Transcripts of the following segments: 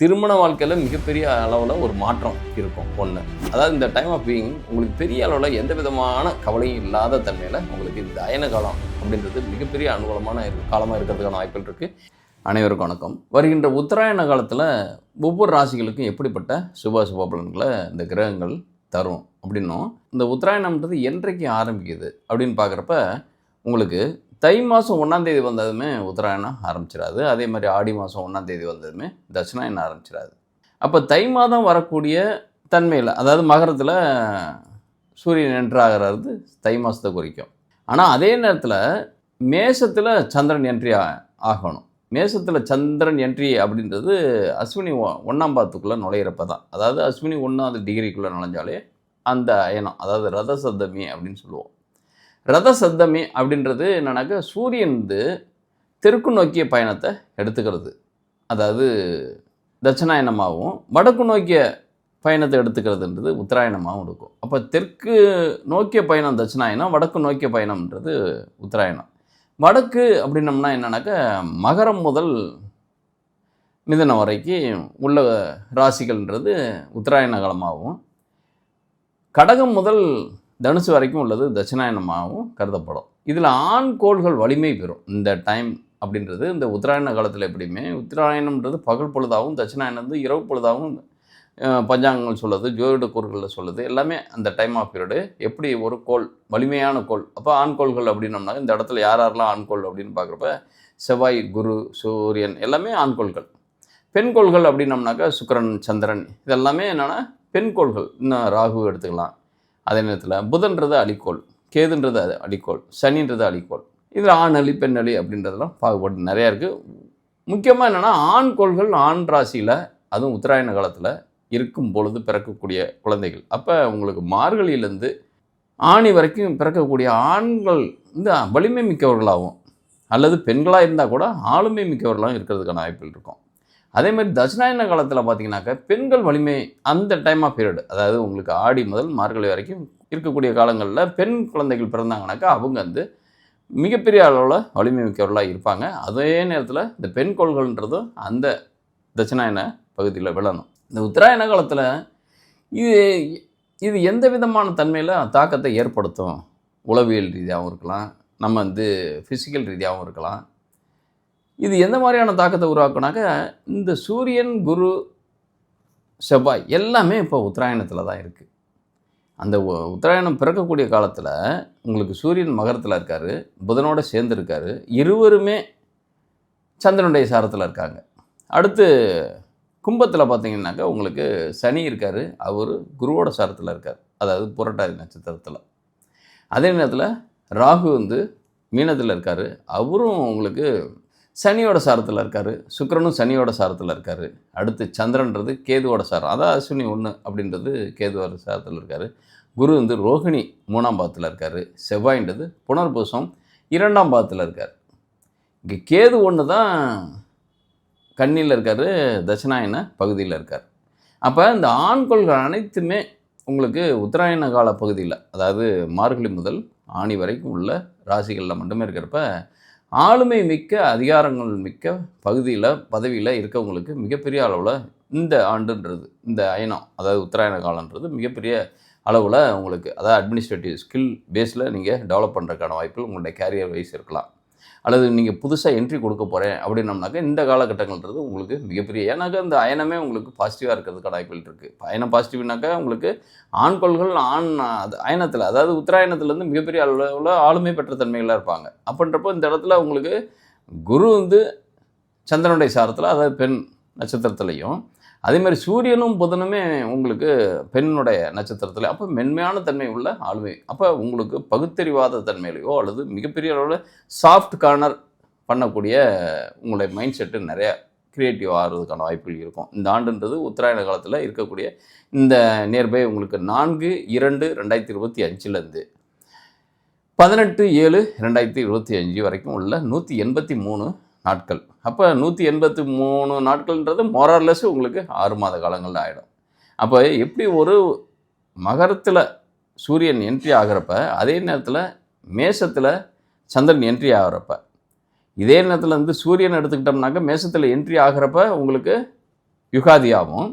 திருமண வாழ்க்கையில் மிகப்பெரிய அளவில் ஒரு மாற்றம் இருக்கும். ஒன்று அதாவது இந்த டைம் ஆஃப் பீயிங் உங்களுக்கு பெரிய அளவில் எந்த விதமான கவலையும் இல்லாத தன்மையில் உங்களுக்கு இந்த அயன காலம் அப்படின்றது மிகப்பெரிய அனுகூலமான காலமாக இருக்கிறதுக்கான வாய்ப்புகள் இருக்குது அனைவருக்கும் வணக்கம். வருகின்ற உத்தராயண காலத்தில் ஒவ்வொரு ராசிகளுக்கும் எப்படிப்பட்ட சுப சுப பலன்களை இந்த கிரகங்கள் தரும் அப்படின்னும் இந்த உத்தராயணம்ன்றது என்றைக்கு ஆரம்பிக்குது அப்படின்னு பார்க்குறப்ப உங்களுக்கு தை மாதம் ஒன்றாந்தேதி வந்ததுமே உத்தராயணம் ஆரம்பிச்சிடாது. அதே மாதிரி ஆடி மாதம் ஒன்றாந்தேதி வந்ததுமே தட்சிணாயணம் ஆரம்பிச்சிடாது. அப்போ தை மாதம் வரக்கூடிய தன்மையில் அதாவது மகரத்தில் சூரியன் என்ட்ராகிறது தை மாதத்தை குறிக்கும். ஆனால் அதே நேரத்தில் மேசத்தில் சந்திரன் என்ட்ரி ஆகணும். மேசத்தில் சந்திரன் என்ட்ரி அப்படின்றது அஸ்வினி ஒ- பாத்துக்குள்ளே நுழையிறப்ப தான் அதாவது அஸ்வினி ஒன்றாவது டிகிரிக்குள்ளே நுழைஞ்சாலே அந்த அயனம் அதாவது ரத சப்தமி அப்படின்னு சொல்லுவோம். ரத சப்தமி அப்படின்றது என்னன்னாக்கா சூரியன் வந்து தெற்கு நோக்கிய பயணத்தை எடுத்துக்கிறது. அதாவது தட்சிணாயனமாகவும் வடக்கு நோக்கிய பயணத்தை எடுத்துக்கிறதுன்றது உத்தராயணமாகவும் இருக்கும். அப்போ தெற்கு நோக்கிய பயணம் தட்சிணாயனம் வடக்கு நோக்கிய பயணம்ன்றது உத்தராயணம். வடக்கு அப்படின்னம்னா என்னன்னாக்கா மகரம் முதல் மிதனம் வரைக்கும் உள்ள ராசிகள்ன்றது உத்தராயண காலமாகவும் கடகம் முதல் தனுசு வரைக்கும் உள்ளது தட்சிணாயனமாகவும் கருதப்படும். இதில் ஆண் கோள்கள் வலிமை பெறும். இந்த டைம் அப்படின்றது இந்த உத்தராயண காலத்தில் எப்படியுமே உத்தராயணம்ன்றது பகல் பொழுதாகவும் தட்சிணாயனம் வந்து இரவு பொழுதாகவும் பஞ்சாங்கங்கள் சொல்லுது ஜோதிட கோள்களில் சொல்லுது. எல்லாமே அந்த டைம் ஆஃப் பீரியடு. எப்படி ஒரு கோள் வலிமையான கோள் அப்போ ஆண் கோள்கள் அப்படின்னம்னா இந்த இடத்துல யார் யாரெல்லாம் ஆண் கோள் அப்படின்னு பார்க்குறப்ப செவ்வாய் குரு சூரியன் எல்லாமே ஆண் கோள்கள். பெண் கோள்கள் அப்படின்னம்னாக்கா சுக்கரன் சந்திரன் இதெல்லாமே என்னென்னா பெண் கோள்கள். இன்னும் ராகு எடுத்துக்கலாம். அதே நேரத்தில் புதன்றது அழிக்கோள் கேதுன்றது அது அடிக்கோள் சனின்றது அடிக்கோள். இதில் ஆண் அலி பெண் அலி அப்படின்றதெல்லாம் பாகுபாடு நிறையா இருக்குது முக்கியமாக என்னென்னா ஆண் கோள்கள் ஆண் ராசியில் அதுவும் உத்தராயண காலத்தில் இருக்கும் பொழுது பிறக்கக்கூடிய குழந்தைகள். அப்போ உங்களுக்கு மார்கழியிலேருந்து ஆணி வரைக்கும் பிறக்கக்கூடிய ஆண்கள் இந்த வலிமை மிக்கவர்களாகவும் அல்லது பெண்களாக இருந்தால் கூட ஆளுமை மிக்கவர்களாகவும் இருக்கிறதுக்கான வாய்ப்புகள் இருக்கும். அதே மாதிரி தட்சிணாயன காலத்தில் பார்த்தீங்கன்னாக்க பெண்கள் வலிமை அந்த டைம் ஆஃப் பீரியட் அதாவது உங்களுக்கு ஆடி முதல் மார்கழி வரைக்கும் இருக்கக்கூடிய காலங்களில் பெண் குழந்தைகள் பிறந்தாங்கனாக்கா அவங்க வந்து மிகப்பெரிய அளவில் வலிமை மிக்கவர்களாக இருப்பாங்க. அதே நேரத்தில் இந்த பெண் கோள்கள்ன்றதும் அந்த தட்சிணாயன பகுதியில் விழணும். இந்த உத்தராயண காலத்தில் இது இது எந்த விதமான தன்மையில் தாக்கத்தை ஏற்படுத்தும்? உளவியல் ரீதியாகவும் இருக்கலாம் நம்ம வந்து ஃபிசிக்கல் ரீதியாகவும் இருக்கலாம். இது எந்த மாதிரியான தாக்கத்தை உருவாக்குனாக்க இந்த சூரியன் குரு செவ்வாய் எல்லாமே இப்போ உத்தராயணத்தில் தான் இருக்குது அந்த உத்தராயணம் பிறக்கக்கூடிய காலத்தில் உங்களுக்கு சூரியன் மகரத்தில் இருக்கார் புதனோட சேர்ந்து இருக்கார் இருவருமே சந்திரனுடைய சாரத்தில் இருக்காங்க. அடுத்து கும்பத்தில் பார்த்தீங்கன்னாக்கா உங்களுக்கு சனி இருக்கார் அவர் குருவோட சாரத்தில் இருக்கார். அதாவது புரட்டாதி நட்சத்திரத்தில். அதே நேரத்தில் ராகு வந்து மீனத்தில் இருக்கார் அவரும் உங்களுக்கு சனியோட சாரத்தில் இருக்கார். சுக்கரனும் சனியோட சாரத்தில் இருக்கார். அடுத்து சந்திரன்றது கேதுவோட சாரம். அதான் அஸ்வினி ஒன்று அப்படின்றது கேதுவோட சாரத்தில் இருக்கார். குரு வந்து ரோகிணி மூணாம் பாதத்தில் இருக்கார். செவ்வாயின்றது புனர்பூசம் இரண்டாம் பாதத்தில் இருக்கார். இங்கே கேது ஒன்று தான் கண்ணியில் இருக்கார் தட்சிணாயன பகுதியில் இருக்கார். அப்போ இந்த ஆண்கொள்கள் அனைத்துமே உங்களுக்கு உத்தராயண கால பகுதியில் அதாவது மார்கழி முதல் ஆணி வரைக்கும் உள்ள ராசிகளில் மட்டுமே இருக்கிறப்ப ஆளுமை மிக்க அதிகாரங்கள் மிக்க பகுதியில் பதவியில் இருக்கவங்களுக்கு மிகப்பெரிய அளவில் இந்த ஆண்டுன்றது இந்த அயனம் அதாவது உத்தராயண காலன்றது மிகப்பெரிய அளவில் உங்களுக்கு அதாவது அட்மினிஸ்ட்ரேட்டிவ் ஸ்கில் பேஸில் நீங்கள் டெவலப் பண்ணுறதுக்கான வாய்ப்புகள் உங்களுடைய கேரியர் வைஸ் இருக்கலாம். அல்லது நீங்கள் புதுசாக என்ட்ரி கொடுக்க போகிறேன் அப்படின்னம்னாக்கா இந்த காலகட்டங்கள்ன்றது உங்களுக்கு மிகப்பெரிய ஏன்னாக்கா இந்த அயனமே உங்களுக்கு பாசிட்டிவாக இருக்கிறது வாய்ப்புகள் இருக்குது அயனம் பாசிட்டிவ்னாக்கா உங்களுக்கு ஆண்கொள்கள் ஆண் அது அயனத்தில் அதாவது உத்தராயணத்துலேருந்து மிகப்பெரிய அளவில் ஆளுமை பெற்ற தன்மைகளாக இருப்பாங்க. அப்படின்றப்போ இந்த இடத்துல உங்களுக்கு குரு வந்து சந்திரனுடைய சாரத்தில் அதாவது பெண் நட்சத்திரத்துலையும் அதேமாதிரி சூரியனும் புதனுமே உங்களுக்கு பெண்ணுடைய நட்சத்திரத்தில் அப்போ மென்மையான தன்மை உள்ள ஆளுமை. அப்போ உங்களுக்கு பகுத்தறிவாத தன்மையிலையோ அல்லது மிகப்பெரிய அளவில் சாஃப்ட் கார்னர் பண்ணக்கூடிய உங்களுடைய மைண்ட் செட்டு நிறையா க்ரியேட்டிவ் ஆகிறதுக்கான வாய்ப்புகள் இருக்கும். இந்த ஆண்டுன்றது உத்தராயண காலத்தில் இருக்கக்கூடிய இந்த நியர்பை உங்களுக்கு நான்கு இரண்டு ரெண்டாயிரத்தி இருபத்தி அஞ்சுலேருந்து பதினெட்டு ஏழு ரெண்டாயிரத்தி இருபத்தி அஞ்சு வரைக்கும் உள்ள நூற்றி எண்பத்தி மூணு நாட்கள். அப்போ நூற்றி எண்பத்தி மூணு நாட்கள்ன்றது மொரர்லெஸ் உங்களுக்கு ஆறு மாத காலங்களில் ஆகிடும் அப்போ எப்படி ஒரு மகரத்தில் சூரியன் என்ட்ரி ஆகிறப்ப அதே நேரத்தில் மேசத்தில் சந்திரன் என்ட்ரி ஆகிறப்ப இதே நேரத்தில் வந்து சூரியன் எடுத்துக்கிட்டோம்னாக்க மேசத்தில் என்ட்ரி ஆகிறப்ப உங்களுக்கு யுகாதியாகவும்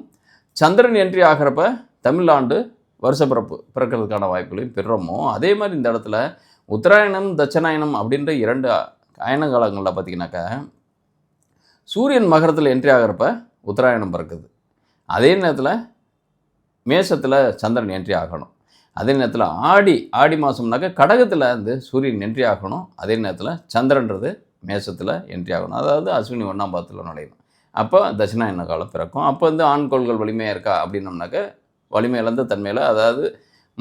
சந்திரன் என்ட்ரி ஆகிறப்ப தமிழ்நாடு வருஷப்பிறப்பு பிறக்கிறதுக்கான வாய்ப்புகளையும் பெறுறோமோ அதே மாதிரி இந்த இடத்துல உத்தராயணம் தட்சணாயனம் அப்படின்ற இரண்டு அயன காலங்களில் பார்த்தீங்கன்னாக்கா சூரியன் மகரத்தில் என்ட்ரி ஆகிறப்ப உத்தராயணம் பிறக்குது. அதே நேரத்தில் மேஷத்தில் சந்திரன் என்ட்ரி ஆகணும். அதே நேரத்தில் ஆடி ஆடி மாதம்னாக்கா கடகத்தில் வந்து சூரியன் என்ட்ரி ஆகணும். அதே நேரத்தில் சந்திரன்றது மேஷத்தில் என்ட்ரி ஆகணும். அதாவது அஸ்வினி ஒன்றாம் பாதத்தில் நுழையணும். அப்போ தட்சிணாயன காலம் பிறக்கும். அப்போ வந்து ஆண் கோள்கள் வலிமையாக இருக்கா? அப்படின்னம்னாக்க வலிமை இழந்த தன்மையில் அதாவது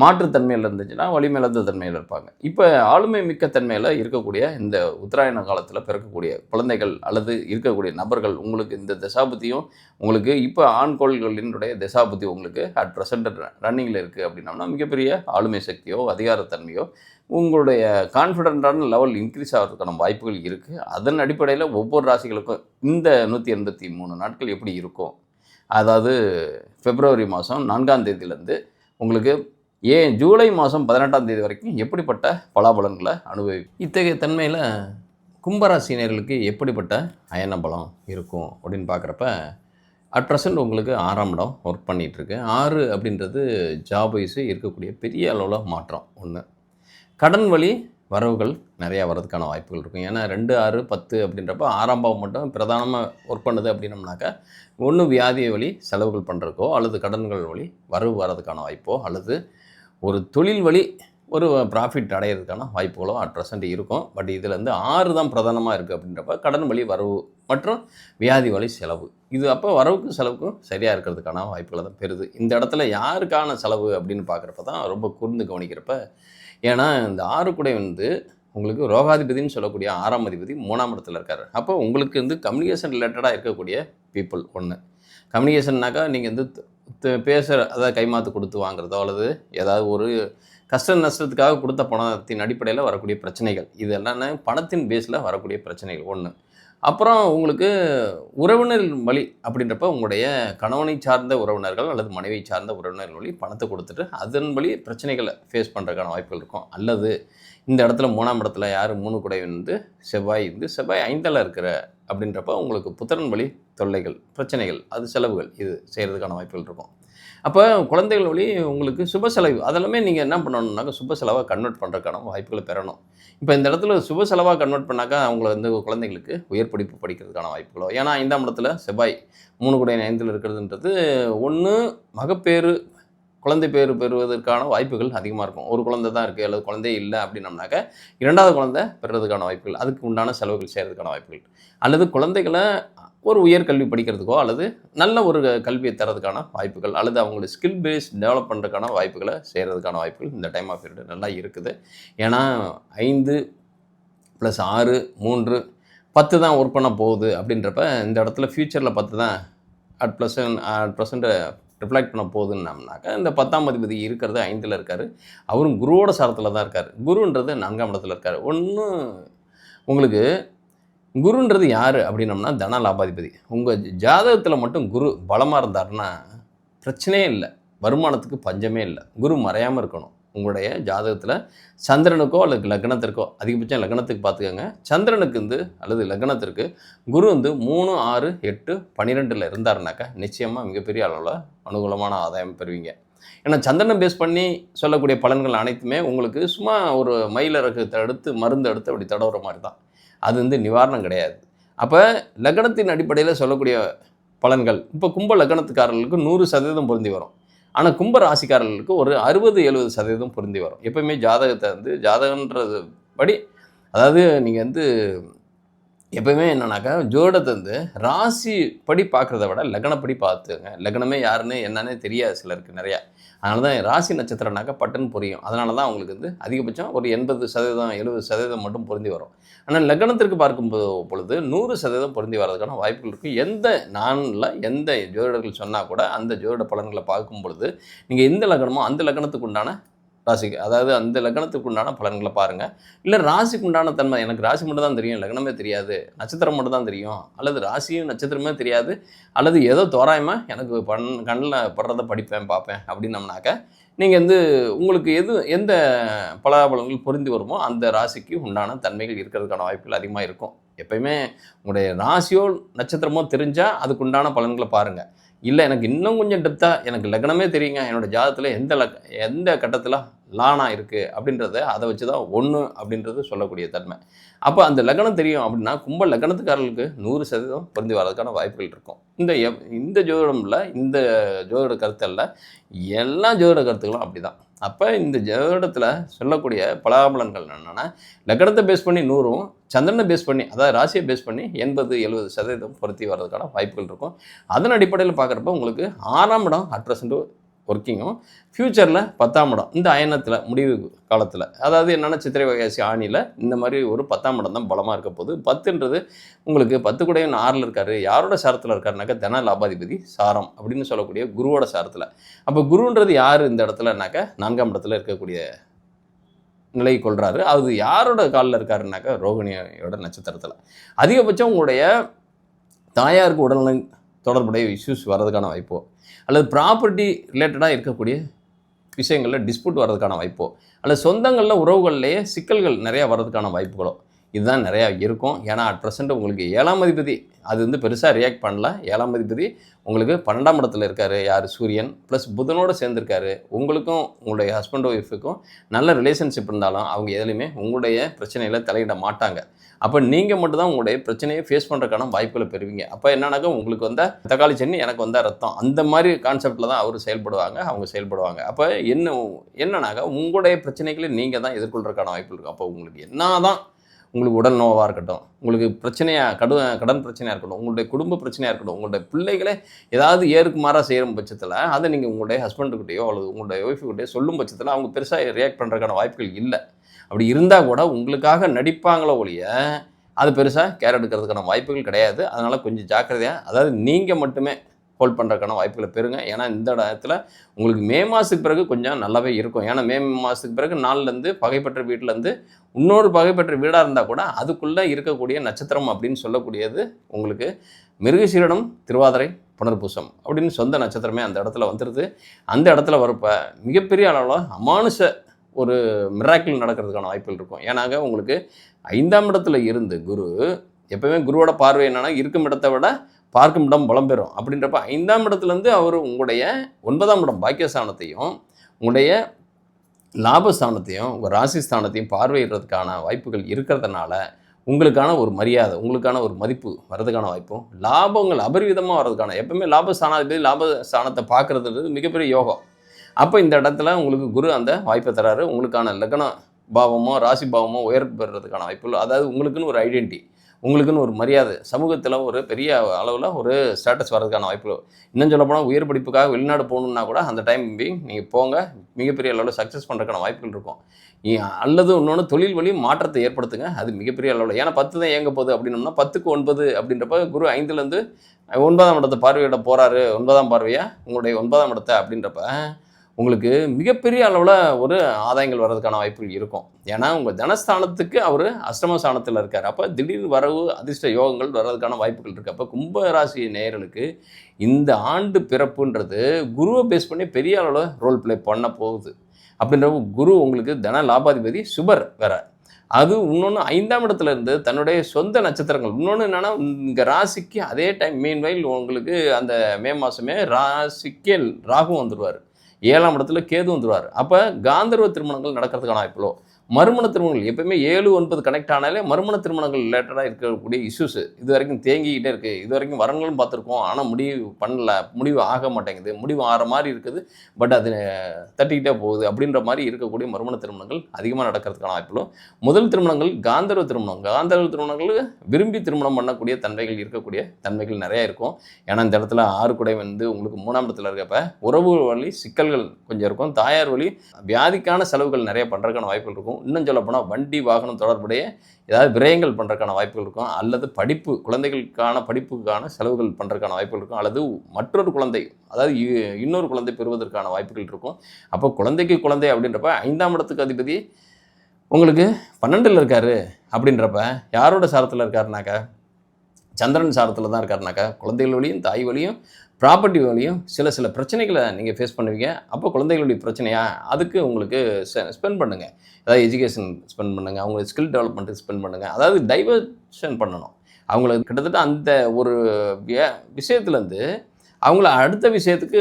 மாற்றுத்தன்மையில் இருந்துச்சுன்னா வலிமிழந்த தன்மையில் இருப்பாங்க. இப்போ ஆளுமை மிக்க தன்மையில் இருக்கக்கூடிய இந்த உத்தராயண காலத்தில் பிறக்கக்கூடிய குழந்தைகள் அல்லது இருக்கக்கூடிய நபர்கள் உங்களுக்கு இந்த தசாபதியும் உங்களுக்கு இப்போ ஆண்கோள்களினுடைய தசாபதி உங்களுக்கு அட் ப்ரெசண்ட் ரன்னிங்கில் இருக்குது அப்படின்னம்னா மிகப்பெரிய ஆளுமை சக்தியோ அதிகாரத்தன்மையோ உங்களுடைய கான்ஃபிடென்ட்டான லெவல் இன்க்ரீஸ் ஆகிறதுக்கான வாய்ப்புகள் இருக்குது அதன் அடிப்படையில் ஒவ்வொரு ராசிகளுக்கும் இந்த நூற்றி எண்பத்தி மூணு நாட்கள் எப்படி இருக்கும்? அதாவது பிப்ரவரி மாதம் நான்காம் தேதியிலேருந்து உங்களுக்கு ஏன் ஜூலை மாதம் பதினெட்டாம் தேதி வரைக்கும் எப்படிப்பட்ட பலாபலன்களை அனுபவி இத்தகைய தன்மையில் கும்பராசினியர்களுக்கு எப்படிப்பட்ட அயன பலம் இருக்கும் அப்படின்னு பார்க்குறப்ப அட் ப்ரெசன்ட் உங்களுக்கு ஆறாம் இடம் ஒர்க் பண்ணிகிட்ருக்கு. ஆறு அப்படின்றது ஜாப் வைஸு இருக்கக்கூடிய பெரிய அளவில் மாற்றம் ஒன்று கடன் வழி வரவுகள் நிறையா வர்றதுக்கான வாய்ப்புகள் இருக்கும். ஏன்னா ரெண்டு ஆறு பத்து அப்படின்றப்ப ஆறாம் பாவம் மட்டும் பிரதானமாக ஒர்க் பண்ணுது அப்படின்னம்னாக்கா ஒன்று வியாதி வழி செலவுகள் பண்ணுறக்கோ அல்லது கடன்கள் வழி வரவு வர்றதுக்கான வாய்ப்போ அல்லது ஒரு தொழில் வழி ஒரு ப்ராஃபிட் அடையிறதுக்கான வாய்ப்புகளும் அட் ப்ரெசண்ட் இருக்கும். பட் இதில் வந்து ஆறு தான் பிரதானமாக இருக்குது அப்படின்றப்ப கடன் வழி வரவு மற்றும் வியாதி வழி செலவு. இது அப்போ வரவுக்கும் செலவுக்கும் சரியாக இருக்கிறதுக்கான வாய்ப்புகளை தான் பெறுது. இந்த இடத்துல யாருக்கான செலவு அப்படின்னு பார்க்குறப்ப தான் ரொம்ப கூர்ந்து கவனிக்கிறப்ப ஏன்னா இந்த ஆறு கூட வந்து உங்களுக்கு ரோகாதிபதினு சொல்லக்கூடிய ஆறாம் அதிபதி மூணாம் இடத்துல இருக்கார். அப்போ உங்களுக்கு வந்து கம்யூனிகேஷன் ரிலேட்டடாக இருக்கக்கூடிய பீப்புள் ஒன்று கம்யூனிகேஷன்னாக்கா நீங்கள் வந்து பேசுகிற அதாவது கைமாத்து கொடுத்து வாங்குறதோ அல்லது ஏதாவது ஒரு கஷ்ட நஷ்டத்துக்காக கொடுத்த பணத்தின் அடிப்படையில் வரக்கூடிய பிரச்சனைகள். இது என்னென்ன பணத்தின் பேஸில் வரக்கூடிய பிரச்சனைகள். ஒன்று அப்புறம் உங்களுக்கு உறவினர் வழி அப்படின்றப்ப உங்களுடைய கணவனை சார்ந்த உறவினர்கள் அல்லது மனைவி சார்ந்த உறவினர்கள் வழி பணத்தை கொடுத்துட்டு அதன் வழி பிரச்சனைகளை ஃபேஸ் பண்ணுறதுக்கான வாய்ப்புகள் இருக்கும். அல்லது இந்த இடத்துல மூணாம் இடத்துல யார்? மூணு குடை வந்து செவ்வாய் இருந்து செவ்வாய் ஐந்தில் இருக்கிற அப்படின்றப்ப உங்களுக்கு புத்திரன் வழி தொல்லைகள் பிரச்சனைகள் அது செலவுகள் இது செய்கிறதுக்கான வாய்ப்புகள் இருக்கும். அப்போ குழந்தைகள் வழி உங்களுக்கு சுப செலவு அதெல்லாமே நீங்கள் என்ன பண்ணணும்னாக்கா சுப செலவாக கன்வெர்ட் பண்ணுறதுக்கான வாய்ப்புகளை பெறணும். இப்போ இந்த இடத்துல சுப செலவாக கன்வெர்ட் பண்ணாக்கா அவங்கள வந்து குழந்தைங்களுக்கு உயர் படிப்பு படிக்கிறதுக்கான வாய்ப்புகளோ ஏன்னா ஐந்தாம் இடத்துல செவ்வாய் மூணு குடை ஐந்தில் இருக்கிறதுன்றது ஒன்று மகப்பேறு குழந்தை பேர் பெறுவதற்கான வாய்ப்புகள் அதிகமாக இருக்கும். ஒரு குழந்தை தான் இருக்குது அல்லது குழந்தையே இல்லை அப்படின்னம்னாக்க இரண்டாவது குழந்தை பெறுறதுக்கான வாய்ப்புகள் அதுக்கு உண்டான செலவுகள் செய்கிறதுக்கான வாய்ப்புகள். அல்லது குழந்தைகளை ஒரு உயர்கல்வி படிக்கிறதுக்கோ அல்லது நல்ல ஒரு கல்வியை தரதுக்கான வாய்ப்புகள் அல்லது அவங்களோட ஸ்கில் பேஸ் டெவலப் பண்ணுறதுக்கான வாய்ப்புகளை செய்கிறதுக்கான வாய்ப்புகள் இந்த டைம் ஆஃப் பீரியட் நல்லா இருக்குது. ஏன்னா ஐந்து ப்ளஸ் ஆறு மூன்று பத்து தான் ஒர்க் பண்ண போகுது அப்படின்றப்ப இந்த இடத்துல ஃப்யூச்சரில் பத்து தான் at plus at present reflect பண்ண போகுதுன்னம்னாக்கா இந்த பத்தாம் அதிபதி இருக்கிறது ஐந்தில் இருக்கார். அவரும் குருவோட சாரத்தில் தான் இருக்கார். குருன்றது நான்காம் இடத்துல இருக்கார். ஒன்று உங்களுக்கு குருன்றது யார் அப்படின்னம்னா தன லாபாதிபதி. உங்கள் ஜாதகத்தில் மட்டும் குரு பலமாக இருந்தாருன்னா பிரச்சனையே இல்லை. வருமானத்துக்கு பஞ்சமே இல்லை. குரு மறையாமல் இருக்கணும். உங்களுடைய ஜாதகத்தில் சந்திரனுக்கோ அல்லது லக்னத்திற்கோ அதிகபட்சம் லக்னத்துக்கு பார்த்துக்கோங்க. சந்திரனுக்கு வந்து அல்லது லக்னத்திற்கு குரு வந்து மூணு ஆறு எட்டு பன்னிரெண்டில் இருந்தாருனாக்கா நிச்சயமாக மிகப்பெரிய அளவில் அனுகூலமான ஆதாயம் பெறுவீங்க. ஏன்னா சந்திரனை பேஸ் பண்ணி சொல்லக்கூடிய பலன்கள் அனைத்துமே உங்களுக்கு சும்மா ஒரு மயிலிறகு எடுத்து மருந்து எடுத்து அப்படி தடவுற மாதிரி தான். அது வந்து நிவாரணம் கிடையாது. அப்போ லக்னத்தின் அடிப்படையில் சொல்லக்கூடிய பலன்கள் இப்போ கும்ப லக்னத்துக்காரர்களுக்கு நூறு சதவீதம் பொருந்தி வரும். ஆனால் கும்ப ராசிக்காரர்களுக்கு ஒரு அறுபது எழுபது சதவீதம் பொருந்தி வரும். எப்பவுமே ஜாதகத்தை வந்து ஜாதகன்றது படி அதாவது நீங்கள் வந்து எப்பவுமே என்னன்னாக்கா ஜோடத்தை வந்து ராசி படி பார்க்குறத விட லக்னப்படி பார்த்துங்க லக்னமே யாருன்னு என்னன்னே தெரியாது சிலருக்கு நிறையா. அதனால தான் ராசி நட்சத்திரம்னாக்கா பட்டன் புரியும். அதனால தான் அவங்களுக்கு வந்து அதிகபட்சம் ஒரு எண்பது சதவீதம் எழுபது சதவீதம் மட்டும் பொருந்தி வரும். ஆனால் லக்னத்திற்கு பார்க்கும் பொழுது நூறு சதவீதம் பொருந்தி வர்றதுக்கான வாய்ப்புகள் இருக்குது எந்த நானில் எந்த ஜோதிடர்கள் சொன்னால் கூட அந்த ஜோதிட பலன்களை பார்க்கும் பொழுது நீங்கள் எந்த லக்னமோ அந்த லக்னத்துக்கு உண்டான ராசிக்கு அதாவது அந்த லக்னத்துக்கு உண்டான பலன்களை பாருங்கள் இல்லை ராசிக்கு உண்டான தன்மை எனக்கு ராசி மட்டும் தான் தெரியும் லக்னமே தெரியாது நட்சத்திரம் மட்டும் தான் தெரியும் அல்லது ராசியும் நட்சத்திரமே தெரியாது அல்லது ஏதோ தோராயமாக எனக்கு பண் கண்ணில் படுறத படிப்பேன் பார்ப்பேன் அப்படின்னம்னாக்க நீங்கள் வந்து உங்களுக்கு எது எந்த பலாபலங்கள் பொருந்தி வருமோ அந்த ராசிக்கு உண்டான தன்மைகள் இருக்கிறதுக்கான வாய்ப்புகள் அதிகமாக இருக்கும். எப்பயுமே உங்களுடைய ராசியோ நட்சத்திரமோ தெரிஞ்சால் அதுக்கு உண்டான பலன்களை பாருங்கள் இல்லை எனக்கு இன்னும் கொஞ்சம் டெப்த்தாக எனக்கு லக்னமே தெரியுங்க. என்னோடய ஜாதத்தில் எந்த லக் எந்த கட்டத்தில் லானா இருக்குது அப்படின்றத அதை வச்சு தான் ஒன்று அப்படின்றது சொல்லக்கூடிய தன்மை. அப்போ அந்த லக்னம் தெரியும் அப்படின்னா கும்ப லக்னத்துக்காரர்களுக்கு நூறு சதவீதம் பொருந்தி வர்றதுக்கான வாய்ப்புகள் இருக்கும். இந்த எவ் இந்த ஜோதிடமில் இந்த ஜோதிட கருத்தல்ல எல்லா ஜோதிட கருத்துக்களும் அப்படி தான் அப்போ இந்த ஜோதிடத்தில் சொல்லக்கூடிய பலாபலன்கள் என்னென்னா லக்னத்தை பேஸ் பண்ணி நூறும் சந்திரனை பேஸ் பண்ணி அதாவது ராசியை பேஸ் பண்ணி எண்பது எழுபது சதவீதம் பொருத்தி வர்றதுக்கான வாய்ப்புகள் இருக்கும். அதன் அடிப்படையில் பார்க்குறப்ப உங்களுக்கு ஆறாம் இடம் அட் ஒர்க்கிங்கும் ஃப்யூச்சரில் பத்தாம் இடம் இந்த அயனத்தில் முடிவு காலத்தில். அதாவது என்னென்னா சித்திரை வகையாசி ஆணியில் இந்த மாதிரி ஒரு பத்தாம் இடம் தான் பலமாக இருக்க போகுது. பத்துன்றது உங்களுக்கு பத்து கூடையும் ஆறில் இருக்கார். யாரோட சாரத்தில் இருக்காருனாக்கா தன லாபாதிபதி சாரம் அப்படின்னு சொல்லக்கூடிய குருவோட சாரத்தில். அப்போ குருன்றது யார் இந்த இடத்துலனாக்கா நான்காம் இடத்துல இருக்கக்கூடிய நிலை கொள்கிறாரு அது யாரோட காலில் இருக்காருனாக்கா ரோகிணியோட நட்சத்திரத்தில். அதிகபட்சம் உங்களுடைய தாயாருக்கு உடல்நலம் தொடர்புடைய இஷ்யூஸ் வர்றதுக்கான வாய்ப்போ. அல்லது ப்ராப்பர்ட்டி ரிலேட்டடாக இருக்கக்கூடிய விஷயங்களில் டிஸ்பியூட் வர்றதுக்கான வாய்ப்போ. அல்லது சொந்தங்களில் உறவுகள்லேயே சிக்கல்கள் நிறையா வர்றதுக்கான வாய்ப்புகளோ இதுதான் நிறையா இருக்கும். ஏன்னா அட் ப்ரெசென்ட் உங்களுக்கு ஏழாம் அதிபதி அது வந்து பெருசாக ரியாக்ட் பண்ணல. ஏழாம் அதிபதி உங்களுக்கு பன்னெண்டாம் இடத்துல இருக்கார். யார்? சூரியன். ப்ளஸ் புதனோடு சேர்ந்துருக்காரு. உங்களுக்கும் உங்களுடைய ஹஸ்பண்ட் ஒய்ஃபுக்கும் நல்ல ரிலேஷன்ஷிப் இருந்தாலும் அவங்க எதுலையுமே உங்களுடைய பிரச்சனையில் தலையிட மாட்டாங்க. அப்போ நீங்கள் மட்டும்தான் உங்களுடைய பிரச்சனையை ஃபேஸ் பண்ணுறதுக்கான வாய்ப்புகளை பெறுவீங்க. அப்போ என்னன்னாக்கா உங்களுக்கு வந்த தக்காளி சென்னி எனக்கு வந்த ரத்தம். அந்த மாதிரி கான்செப்டில் தான் அவர் செயல்படுவாங்க அவங்க செயல்படுவாங்க. அப்போ என்ன என்னன்னாக்கா உங்களுடைய பிரச்சனைகளை நீங்கள் தான் எதிர்கொள்றதுக்கான வாய்ப்பு இருக்கும் அப்போ உங்களுக்கு என்ன தான் உங்களுக்கு உடல் நோவாக இருக்கட்டும் உங்களுக்கு பிரச்சனையாக கடு கடன் பிரச்சனையாக இருக்கட்டும் உங்களுடைய குடும்ப பிரச்சனையாக இருக்கட்டும் உங்களுடைய பிள்ளைகளே ஏதாவது ஏருக்கு செய்கிற பட்சத்தில் அதை நீங்கள் உங்களுடைய ஹஸ்பண்டுக்கிட்டேயோ அல்லது உங்களுடைய ஒய்ஃபுக்கிட்டேயோ சொல்லும் பட்சத்தில் அவங்க பெருசாக ரியாக்ட் பண்ணுறதுக்கான வாய்ப்புகள் இல்லை. அப்படி இருந்தால் கூட உங்களுக்காக நடிப்பாங்களோ ஒழிய அது பெருசாக கேர் எடுக்கிறதுக்கான வாய்ப்புகள் கிடையாது. அதனால் கொஞ்சம் ஜாக்கிரதையாக அதாவது நீங்கள் மட்டுமே ஹோல்ட் பண்ணுறதுக்கான வாய்ப்புகளை பெறுங்க. ஏன்னா இந்த இடத்துல உங்களுக்கு மே மாதத்துக்கு பிறகு கொஞ்சம் நல்லாவே இருக்கும். ஏன்னா மே மாதத்துக்கு பிறகு நாள்லேருந்து பகைப்பற்ற வீட்டிலேருந்து இன்னொரு பகைப்பற்ற வீடாக இருந்தால் கூட அதுக்குள்ளே இருக்கக்கூடிய நட்சத்திரம் அப்படின்னு சொல்லக்கூடியது உங்களுக்கு மிருகசீரிடம் திருவாதிரை புனர்பூசம் அப்படின்னு சொந்த நட்சத்திரமே அந்த இடத்துல வந்துடுது அந்த இடத்துல வரப்ப மிகப்பெரிய அளவில் அமானுஷ ஒரு மிராக்கிள் நடக்கிறதுக்கான வாய்ப்புகள் இருக்கும். ஏன்னாங்க உங்களுக்கு ஐந்தாம் இடத்துல இருந்து குரு எப்போவுமே குருவோட பார்வை என்னென்னா இருக்கும் இடத்தை விட பார்க்கும் இடம் பலம் பெறும். அப்படின்றப்ப ஐந்தாம் இடத்துலேருந்து அவர் உங்களுடைய ஒன்பதாம் இடம் பாக்கியஸ்தானத்தையும் உங்களுடைய லாபஸ்தானத்தையும் உங்கள் ராசி ஸ்தானத்தையும் பார்வையிடுறதுக்கான வாய்ப்புகள் இருக்கிறதுனால உங்களுக்கான ஒரு மரியாதை உங்களுக்கான ஒரு மதிப்பு வர்றதுக்கான வாய்ப்பும் லாபங்கள் அபரிவிதமாக வர்றதுக்கான எப்பவுமே லாபஸ்தானாதிபதி லாபஸ்தானத்தை பார்க்குறதுன்றது மிகப்பெரிய யோகம். அப்போ இந்த இடத்துல உங்களுக்கு குரு அந்த வாய்ப்பை தராரு. உங்களுக்கான லக்ன பாவமோ ராசி பாவமோ உயர் பெறுறதுக்கான வாய்ப்புகள் அதாவது உங்களுக்குன்னு ஒரு ஐடென்டி. உங்களுக்குன்னு ஒரு மரியாதை. சமூகத்தில் ஒரு பெரிய அளவில் ஒரு ஸ்டேட்டஸ் வர்றதுக்கான வாய்ப்புகள் இன்னும் சொல்ல போனால் உயர் படிப்புக்காக வெளிநாடு போகணுன்னா கூட அந்த டைம் நீங்கள் போங்க. மிகப்பெரிய அளவில் சக்ஸஸ் பண்ணுறதுக்கான வாய்ப்புகள் இருக்கும். அல்லது இன்னொன்று தொழில் வழி மாற்றத்தை ஏற்படுத்துங்க. அது மிகப்பெரிய அளவில். ஏன்னா பத்து தான் இயங்க போகுது அப்படின்னோம்னா பத்துக்கு ஒன்பது அப்படின்றப்ப குரு ஐந்துலேருந்து ஒன்பதாம் இடத்தை பார்வையிட போகிறாரு ஒன்பதாம் பார்வையாக உங்களுடைய ஒன்பதாம் இடத்தை அப்படின்றப்ப உங்களுக்கு மிகப்பெரிய அளவில் ஒரு ஆதாயங்கள் வர்றதுக்கான வாய்ப்புகள் இருக்கும். ஏன்னா உங்கள் தனஸ்தானத்துக்கு அவர் அஷ்டம ஸ்தானத்தில் இருக்கார். அப்போ திடீர் வரவு அதிர்ஷ்ட யோகங்கள் வர்றதுக்கான வாய்ப்புகள் இருக்குது அப்போ கும்பராசி நேயர்களுக்கு இந்த ஆண்டு பிறப்புன்றது குருவை பேஸ் பண்ணி பெரிய அளவில் ரோல் ப்ளே பண்ண போகுது. அப்படின்ற குரு உங்களுக்கு தன லாபாதிபதி சுபர் வேற. அது இன்னொன்று ஐந்தாம் இடத்துல இருந்து தன்னுடைய சொந்த நட்சத்திரங்கள். இன்னொன்று என்னென்னா இங்கே ராசிக்கு அதே டைம் மீன்வைல் உங்களுக்கு அந்த மே மாதமே ராசிக்கே ராகு வந்துடுவார் ஏழாம் இடத்துல கேது வந்துடுவார். அப்போ காந்தர்வ திருமணங்கள் நடக்கிறதுக்கான வாய்ப்புகளோ மறுமண திருமணங்கள். எப்பயுமே ஏழு ஒன்பது கனெக்ட் ஆனாலே மறுமண திருமணங்கள் ரிலேட்டடாக இருக்கக்கூடிய இஷ்யூஸ் இது வரைக்கும் தேங்கிக்கிட்டே இருக்குது இது வரைக்கும் வரங்களும் பார்த்துருக்கோம். ஆனால் முடிவு பண்ணல. முடிவு ஆக மாட்டேங்குது. முடிவு ஆகிற மாதிரி இருக்குது. பட் அது தட்டிக்கிட்டே போகுது. அப்படின்ற மாதிரி இருக்கக்கூடிய மறுமண திருமணங்கள் அதிகமாக நடக்கிறதுக்கான வாய்ப்புகளும் முதல் திருமணங்கள் காந்தர்வ திருமணம். காந்தர்வ திருமணங்கள் விரும்பி திருமணம் பண்ணக்கூடிய தன்மைகள் இருக்கக்கூடிய தன்மைகள் நிறையா இருக்கும். ஏன்னா இந்த இடத்துல ஆறு குடை வந்து உங்களுக்கு மூணாம் இடத்துல இருக்கப்ப உறவு வழி சிக்கல்கள் கொஞ்சம் இருக்கும். தாயார் வழி வியாதிக்கான செலவுகள் நிறைய பண்ணுறதுக்கான வாய்ப்புகள் இருக்கும். இன்னும் சொல்ல போனால் வண்டி வாகனம் தொடர்புடைய ஏதாவது விரயங்கள் பண்ணுறதுக்கான வாய்ப்புகள் இருக்கும். அல்லது படிப்பு குழந்தைகளுக்கான படிப்புக்கான செலவுகள் பண்ணுறதுக்கான வாய்ப்புகள் இருக்கும். அல்லது மற்றொரு குழந்தை அதாவது இ- இன்னொரு குழந்தை பெறுவதற்கான வாய்ப்புகள் இருக்கும். அப்போ குழந்தைக்கு குழந்தை அப்படின்றப்ப ஐந்தாம் இடத்துக்கு அதிபதி உங்களுக்கு பன்னெண்டில் இருக்காரு அப்படின்றப்ப யாரோட சாரத்தில் இருக்காருனாக்கா? சந்திரன் சாரத்தில் தான் இருக்காருனாக்கா குழந்தைகள் வழியும் தாய் வழியும் ப்ராப்பர்ட்டி வழியும் சில சில பிரச்சனைகளை நீங்கள் ஃபேஸ் பண்ணுவீங்க. அப்போ குழந்தைகளுடைய பிரச்சனையா? அதுக்கு உங்களுக்கு ஸ்பெண்ட் பண்ணுங்கள் அதாவது எஜுகேஷன் ஸ்பெண்ட் பண்ணுங்கள் அவங்க ஸ்கில் டெவலப்மெண்ட்டுக்கு ஸ்பெண்ட் பண்ணுங்கள் அதாவது டைவர்ஷன் பண்ணணும். அவங்களுக்கு கிட்டத்தட்ட அந்த ஒரு விஷயத்துலேருந்து அவங்கள அடுத்த விஷயத்துக்கு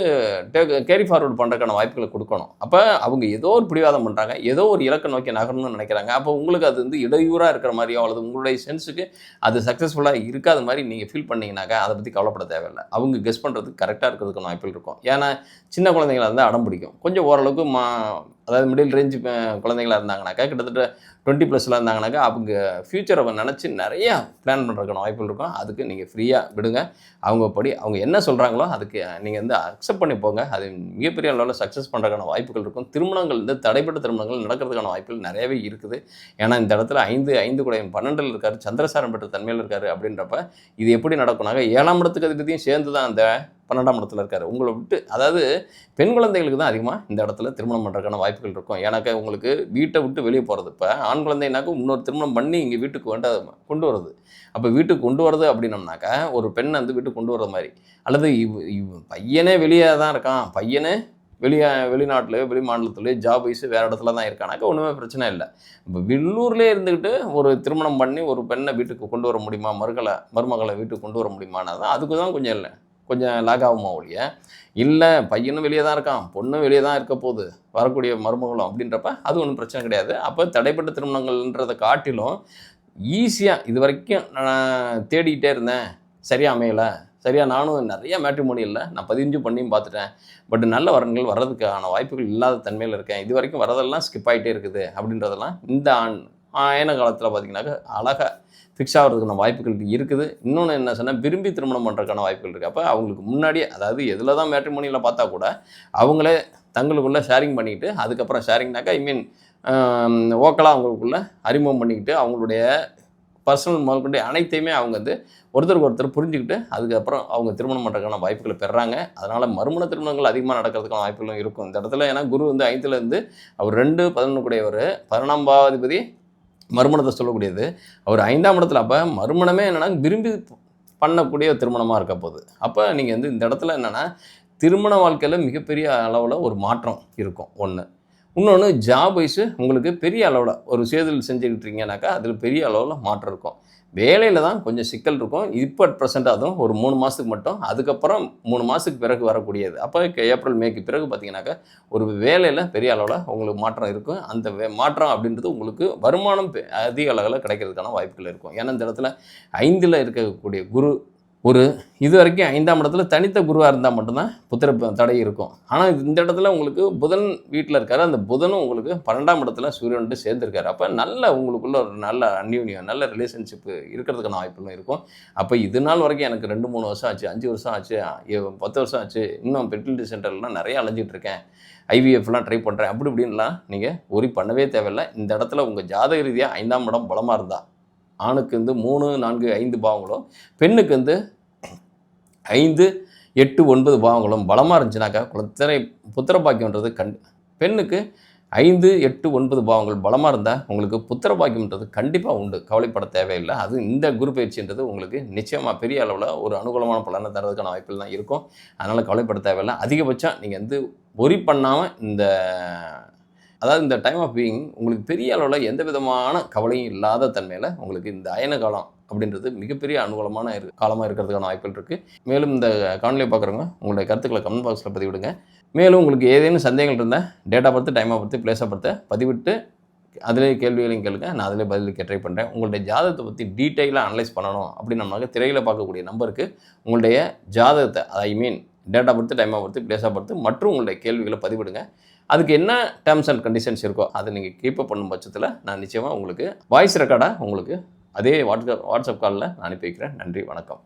கேரி ஃபார்வர்ட் பண்ணுறதுக்கான வாய்ப்புகளை கொடுக்கணும். அப்போ அவங்க ஏதோ ஒரு பிடிவாதம் பண்ணுறாங்க ஏதோ ஒரு இலக்கை நோக்கி நகரணும்னு நினைக்கிறாங்க. அப்போ உங்களுக்கு அது வந்து இடையூறாக இருக்கிற மாதிரியோ அல்லது உங்களுடைய சென்ஸுக்கு அது சக்ஸஸ்ஃபுல்லாக இருக்காத மாதிரி நீங்கள் ஃபீல் பண்ணீங்கன்னாக்கா அதை பற்றி கவலைப்பட தேவையில்லை. அவங்க கெஸ் பண்ணுறதுக்கு கரெக்டாக இருக்கிறதுக்கான வாய்ப்புகள் இருக்கும். ஏன்னா சின்ன குழந்தைங்களா இருந்தால் அடம் பிடிக்கும். கொஞ்சம் ஓரளவுக்கு மா அதாவது மிடில் ரேஞ்சு குழந்தைங்களா இருந்தாங்கனாக்கா கிட்டத்தட்ட டுவெண்ட்டி ப்ளஸ்லாம் இருந்தாங்கனாக்கா அவங்க ஃப்யூச்சரை நினச்சி நிறையா பிளான் பண்ணுறதுக்கான வாய்ப்புகள் இருக்கும். அதுக்கு நீங்கள் ஃப்ரீயாக விடுங்க. அவங்க படி அவங்க என்ன சொல்கிறாங்களோ அதுக்கு நீங்கள் வந்து அக்செப்ட் பண்ணி போங்க. அது மிகப்பெரிய அளவில் சக்ஸஸ் பண்ணுறதுக்கான வாய்ப்புகள் இருக்கும். திருமணங்கள் வந்து தடைப்பட்ட திருமணங்கள் நடக்கிறதுக்கான வாய்ப்புகள் நிறையவே இருக்குது. ஏன்னா இந்த இடத்துல ஐந்து ஐந்து குடையும் பன்னெண்டில் இருக்கார் சந்திரசாரம் பெற்ற தன்மையில் இருக்கார் அப்படின்றப்ப இது எப்படி நடக்கும்னாக்க ஏழாம் இடத்துக்கு அதிபதியும் சேர்ந்து தான் அந்த பன்னெண்டாம் இடத்துல இருக்காரு. உங்களை விட்டு அதாவது பெண் குழந்தைகளுக்கு தான் அதிகமாக இந்த இடத்துல திருமணம் பண்ணுறதுக்கான வாய்ப்புகள் இருக்கும். ஏன்னாக்கா உங்களுக்கு வீட்டை விட்டு வெளியே போகிறது இப்போ ஆண் குழந்தைனாக்கா இன்னொரு திருமணம் பண்ணி இங்கே வீட்டுக்கு வேண்டாத கொண்டு வருது அப்போ வீட்டுக்கு கொண்டு வரது அப்படின்னம்னாக்கா ஒரு பெண்ணை வந்து வீட்டுக்கு கொண்டு வர்ற மாதிரி. அல்லது இவ் இவ் பையனே வெளியே தான் இருக்கான். பையனே வெளியே வெளிநாட்டிலேயோ வெளி மாநிலத்துலேயோ ஜாப் வைஸ் வேறு இடத்துல தான் இருக்கானாக்கா ஒன்றுமே பிரச்சனை இல்லை. இப்போ வெள்ளூர்லேயே இருந்துக்கிட்டு ஒரு திருமணம் பண்ணி ஒரு பெண்ணை வீட்டுக்கு கொண்டு வர முடியுமா? மருகளை மருமகளை வீட்டுக்கு கொண்டு வர முடியுமானா தான் அதுக்கு தான் கொஞ்சம் இல்லை. கொஞ்சம் லாக் ஆகுமா ஒழிய? இல்லை பையனும் வெளியே தான் இருக்கான் பொண்ணும் வெளியே தான் இருக்க போகுது வரக்கூடிய மருமகளும் அப்படின்றப்ப அது ஒன்றும் பிரச்சனை கிடையாது. அப்போ தடைப்பட்ட திருமணங்கள்ன்றதை காட்டிலும் ஈஸியாக இது வரைக்கும் நான் தேடிக்கிட்டே இருந்தேன். சரியாக அமையலை. சரியா நானும் நிறைய மேட்ரிமோனியில் நான் பதினஞ்சு பண்ணியும் பார்த்துட்டேன். பட் நல்ல வரன்கள் வர்றதுக்கான வாய்ப்புகள் இல்லாத தன்மையில் இருக்கேன். இது வரைக்கும் வரதெல்லாம் ஸ்கிப் ஆகிட்டே இருக்குது அப்படின்றதெல்லாம் இந்த ஆண் ஆயன காலத்தில் பார்த்தீங்கன்னாக்கா அழகாக ஃபிக்ஸ் ஆகிறதுக்கான வாய்ப்புகள் இருக்குது. இன்னொன்று என்ன சொன்னால் விரும்பி திருமணம் பண்ணுறதுக்கான வாய்ப்புகள் இருக்குது அப்போ அவங்களுக்கு முன்னாடியே அதாவது எதில் தான் மேட்ரிமோனியில் பார்த்தா கூட அவங்களே தங்களுக்குள்ளே ஷேரிங் பண்ணிக்கிட்டு அதுக்கப்புறம் ஷேரிங்னாக்கா ஐ மீன் ஓக்கலாக அவங்களுக்குள்ளே அறிமுகம் பண்ணிக்கிட்டு அவங்களுடைய பர்சனல் முதற்கொண்டு அனைத்தையுமே அவங்க வந்து ஒருத்தருக்கு ஒருத்தர் புரிஞ்சுக்கிட்டு அதுக்கப்புறம் அவங்க திருமணம் பண்ணுறதுக்கான வாய்ப்புகளை பெறாங்க. அதனால் மறுமண திருமணங்கள் அதிகமாக நடக்கிறதுக்கான வாய்ப்புகளும் இருக்கும். இந்த இடத்துல ஏன்னா குரு வந்து ஐந்துலேருந்து அவர் ரெண்டு பதினொன்று கூடியவர் பதினொன்றாம் மறுமணத்தை சொல்லக்கூடியது. அவர் ஐந்தாம் இடத்துல அப்போ மறுமணமே என்னென்னா விரும்பி பண்ணக்கூடிய திருமணமாக இருக்க போகுது. அப்போ நீங்கள் வந்து இந்த இடத்துல என்னென்னா திருமண வாழ்க்கையில் மிகப்பெரிய அளவில் ஒரு மாற்றம் இருக்கும் ஒன்று இன்னொன்று ஜாப் வைஸு உங்களுக்கு பெரிய அளவில் ஒரு சேதல் செஞ்சுக்கிட்டு இருக்கீங்கனாக்கா அதில் பெரிய அளவில் மாற்றம் இருக்கும். வேலையில் தான் கொஞ்சம் சிக்கல் இருக்கும். இப்போ ப்ரெசென்ட் அதுவும் ஒரு மூணு மாதத்துக்கு மட்டும். அதுக்கப்புறம் மூணு மாதத்துக்கு பிறகு வரக்கூடியது. அப்போ ஏப்ரல் மேக்கு பிறகு பார்த்தீங்கன்னாக்கா ஒரு வேலையில் பெரிய அளவில் உங்களுக்கு மாற்றம் இருக்கும். அந்த வே மாற்றம் அப்படின்றது உங்களுக்கு வருமானம் பெ- அதிக அளவில் கிடைக்கிறதுக்கான வாய்ப்புகள் இருக்கும். ஏன்னா இந்த இடத்துல ஐந்தில் இருக்கக்கூடிய குரு ஒரு இது வரைக்கும் ஐந்தாம் இடத்துல தனித்த குருவாக இருந்தால் மட்டும்தான் புத்திர தடை இருக்கும். ஆனால் இந்த இடத்துல உங்களுக்கு புதன் வீட்டில் இருக்கார். அந்த புதனும் உங்களுக்கு பன்னெண்டாம் இடத்துல சூரியன்ட்டு சேர்ந்துருக்காரு. அப்போ நல்ல உங்களுக்குள்ள ஒரு நல்ல அந்யூன்யம் நல்ல ரிலேஷன்ஷிப் இருக்கிறதுக்கான வாய்ப்புகளும் இருக்கும். அப்போ இது நாள் வரைக்கும் எனக்கு ரெண்டு மூணு வருஷம் ஆச்சு அஞ்சு வருஷம் ஆச்சு பத்து வருஷம் ஆச்சு இன்னும் ஃபெர்டிலிட்டி சென்டர்லாம் நிறைய அலைஞ்சிட்டு இருக்கேன். ஐவிஎஃப்லாம் ட்ரை பண்ணுறேன் அப்படி இப்படின்லாம் நீங்கள் ஒரி பண்ணவே தேவையில்லை. இந்த இடத்துல உங்கள் ஜாதக ரீதியாக ஐந்தாம் இடம் பலமாக இருந்தால் ஆணுக்கு வந்து மூணு நான்கு ஐந்து பாவங்களும் பெண்ணுக்கு வந்து ஐந்து எட்டு ஒன்பது பாவங்களும். பலமாக இருந்துச்சுனாக்கா குலத்திரை புத்திர பாக்கியன்றது கண் பெண்ணுக்கு ஐந்து எட்டு ஒன்பது பாவங்கள் பலமாக இருந்தால் உங்களுக்கு புத்திர பாக்கியம்ன்றது கண்டிப்பாக உண்டு. கவலைப்பட தேவையில்லை. அது இந்த குரு பயிற்சின்றது உங்களுக்கு நிச்சயமாக பெரிய அளவில் ஒரு அனுகூலமான பலனை தரதுக்கான வாய்ப்பில் தான் இருக்கும். அதனால் கவலைப்பட தேவையில்லை. அதிகபட்சம் நீங்கள் வந்து ஒரி பண்ணாமல் இந்த அதாவது இந்த டைம் ஆஃப் பீயிங் உங்களுக்கு பெரிய அளவில் எந்த விதமான கவலையும் இல்லாத தன்மையில் உங்களுக்கு இந்த அயன காலம் அப்படின்றது மிகப்பெரிய அனுகூலமான இரு காலமாக இருக்கிறதுக்கான வாய்ப்புகள் இருக்குது மேலும் இந்த காணொலியை பார்க்குறவங்க உங்களுடைய கருத்துக்களை கமெண்ட் பாக்ஸில் பதிவிடுங்க. மேலும் உங்களுக்கு ஏதேனும் சந்தேகங்கள் இருந்தால் டேட்டா பார்த்து டைமாக பார்த்து பிளேஸை பார்த்து பதிவிட்டு அதிலே கேள்விகளையும் கேளுங்க. நான் அதிலே பதிலுக்கு ட்ரை பண்ணுறேன் உங்களுடைய ஜாதகத்தை பற்றி டீட்டெயிலாக அனலைஸ் பண்ணணும் அப்படின்னு நம்மளாக திரையில் பார்க்கக்கூடிய நம்பருக்கு உங்களுடைய ஜாதகத்தை ஐ மீன் டேட்டா பொறுத்து டைமாக பொறுத்து பிளேஸாக பொறுத்து மற்றும் உங்களுடைய கேள்விகளை பதிவிடுங்க. அதுக்கு என்ன டேர்ம்ஸ் அண்ட் கண்டிஷன்ஸ் இருக்கோ அதை நீங்கள் கீப்பப் பண்ணும் பட்சத்தில் நான் நிச்சயமாக உங்களுக்கு வாய்ஸ் ரெக்கார்டாக உங்களுக்கு அதே வாட்ஸ்அப் வாட்ஸ்அப் காலில் நான் அனுப்பி வைக்கிறேன். நன்றி வணக்கம்.